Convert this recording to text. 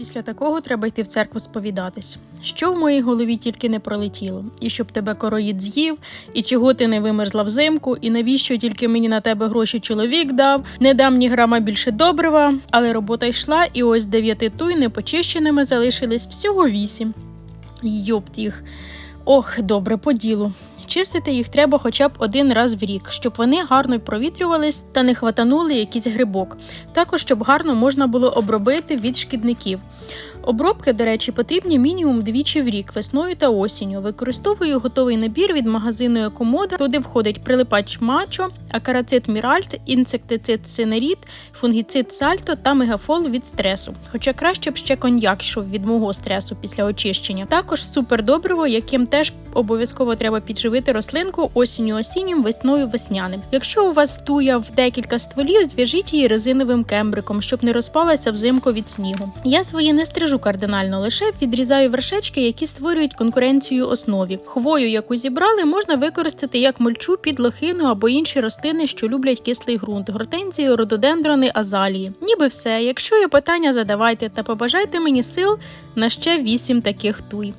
Після такого треба йти в церкву сповідатись. Що в моїй голові тільки не пролетіло, і щоб тебе короїд з'їв, і чого ти не вимерзла взимку, і навіщо тільки мені на тебе гроші чоловік дав, не дам ні грама більше добрива, але робота йшла, і ось дев'яти туй непочищеними залишились всього вісім. Йопт їх. Ох, добре, по ділу. Чистити їх треба хоча б один раз в рік, щоб вони гарно провітрювались та не хватанули якийсь грибок. Також щоб гарно можна було обробити від шкідників. Обробки, до речі, потрібні мінімум двічі в рік, весною та осінню. Використовую готовий набір від магазину Екомода. Туди входить прилипач мачо, акарацит міральт, інсектицид синеріт, фунгіцид сальто та мегафол від стресу. Хоча краще б ще коньяк йшов від мого стресу після очищення. Також супердобриво, яким теж обов'язково треба підживити рослинку осінню осіннім, весною весняним. Якщо у вас туя в декілька стволів, зв'яжіть її резиновим кембриком, щоб не розпалася взимку від снігу. Я свої не стрижу кардинально, лише відрізаю вершечки, які створюють конкуренцію основі. Хвою, яку зібрали, можна використати як мульчу під лохину або інші рослини, що люблять кислий ґрунт, гортензії, рододендрони, азалії. Ніби все. Якщо є питання, задавайте та побажайте мені сил на ще вісім таких туй.